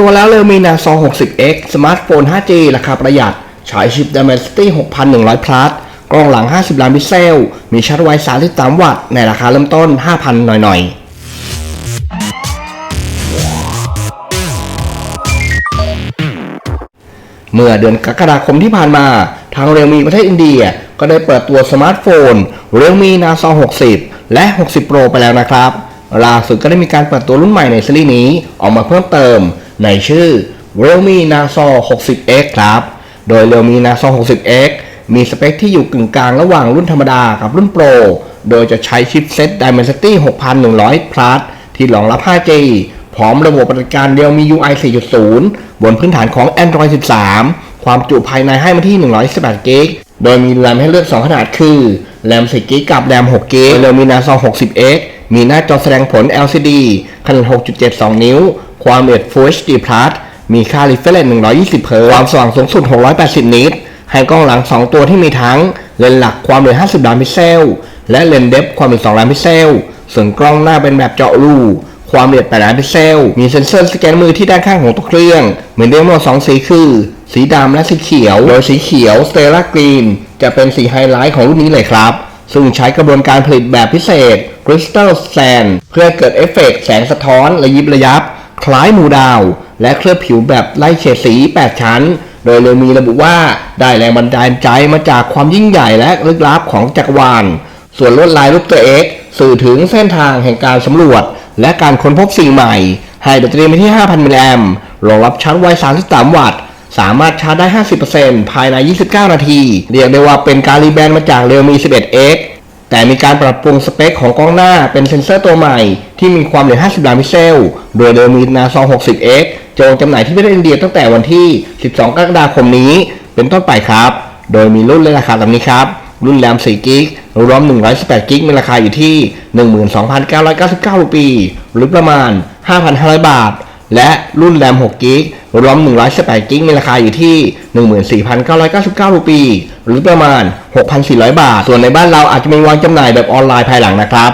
ตัวแล้วเลยมีนาซอ 60X สมาร์ทโฟน 5G ราคาประหยัด ฉายชิป Dimensity 6,100พลัสกล้องหลัง 50 ล้านพิกเซล มีชาร์จไว 33 วัตต์ ในราคาเริ่มต้น 5,000 หน่อยๆเมื่อเดือนกรกฎาคมที่ผ่านมา ทางเรียลมีประเทศอินเดีย ก็ได้เปิดตัวสมาร์ทโฟนเรียลมีนาซอ60 และ 60 Pro ไปแล้วนะครับ ล่าสุดก็ได้มีการเปิดตัวรุ่นใหม่ในซีรีส์นี้ ออกมาเพิ่มเติม ในชื่อ Realme Naso 60X ครับ โดย Realme Naso 60X มีสเปคที่อยู่กึ่งกลางระหว่างรุ่นธรรมดากับรุ่นโปร โดยจะใช้ชิปเซ็ต Dimensity 6100 Plus ที่รองรับ 5G พร้อมระบบปฏิบัติการ Realme UI 4.0 บนพื้นฐานของ Android 13 ความจุภายในให้มาที่128 g b โดยมีแรมให้เลือก 2 ขนาดคือแรม 10 g b กับแรม 6 g b Realme Naso 60X มีหน้าจอแสดงผล LCD ขนาด 6.72 นิ้ว ความละเอียด Full HD Plus มีค่า refresh 120 เฮิร์ตความสว่างสูงสุด 680 นิตให้กล้องหลัง 2 ตัวที่มีทั้งเลนส์หลักความละเอียด 50 ล้านพิกเซล และเลนส์เดฟความละเอียด 2 ล้านพิกเซล ส่วนกล้องหน้าเป็นแบบเจาะรูความละเอียด8ล้านพิกเซล มีเซ็นเซอร์สแกนมือที่ด้านข้างของตัวเครื่องมีได้ทั้งหมด2สีคือ สีดำและสีเขียว โดยสีเขียว Stella Green จะเป็นสีไฮไลท์ของรุ่นนี้เลยครับ ซึ่งใช้กระบวนการผลิตแบบพิเศษ Crystal Sand เพื่อเกิดเอฟเฟกต์แสงสะท้อนระยิบระยับ คล้ายหมูดาว และเคลือบผิวแบบไล่เฉดสี 8 ชั้น โดยเรมีระบุว่าได้แรงบันดาลใจมาจากความยิ่งใหญ่และลึกลับของจักรวาล ส่วนลวดลายรูปตัว X สื่อถึงเส้นทางแห่งการสำรวจ และการค้นพบสิ่งใหม่ ให้แบตเตอรี่ไปที่ 5,000 มิลลิแอมป์รองรับชาร์จไว 33 วัตต์ สามารถชาร์จได้ 50%ภายใน 29 นาที เรียกได้ว่าเป็นการรีแบรนด์มาจาก Realme 11X แต่มีการปรับปรุงสเปคของกล้องหน้าเป็นเซ็นเซอร์ตัวใหม่ ที่มีความละเอียด50 ล้านพิกเซล โดย Realme Naso 60X จะลงจำหน่ายที่ประเทศอินเดียตั้งแต่วันที่ 12 กรกฎาคมนี้ เป็นต้นไปครับ โดยมีรุ่นและราคาตามนี้ครับ รุ่นแรม4กิกรวม118กิกมีราคาอยู่ที่ 12,999รูปี หรือประมาณ 5,500 บาท และรุ่นแรม 6 กิกรวม118 กิก มีราคาอยู่ที่ 14,999 รูปี หรือประมาณ 6,400 บาท ส่วนในบ้านเราอาจจะมีวางจำหน่ายแบบออนไลน์ภายหลังนะครับ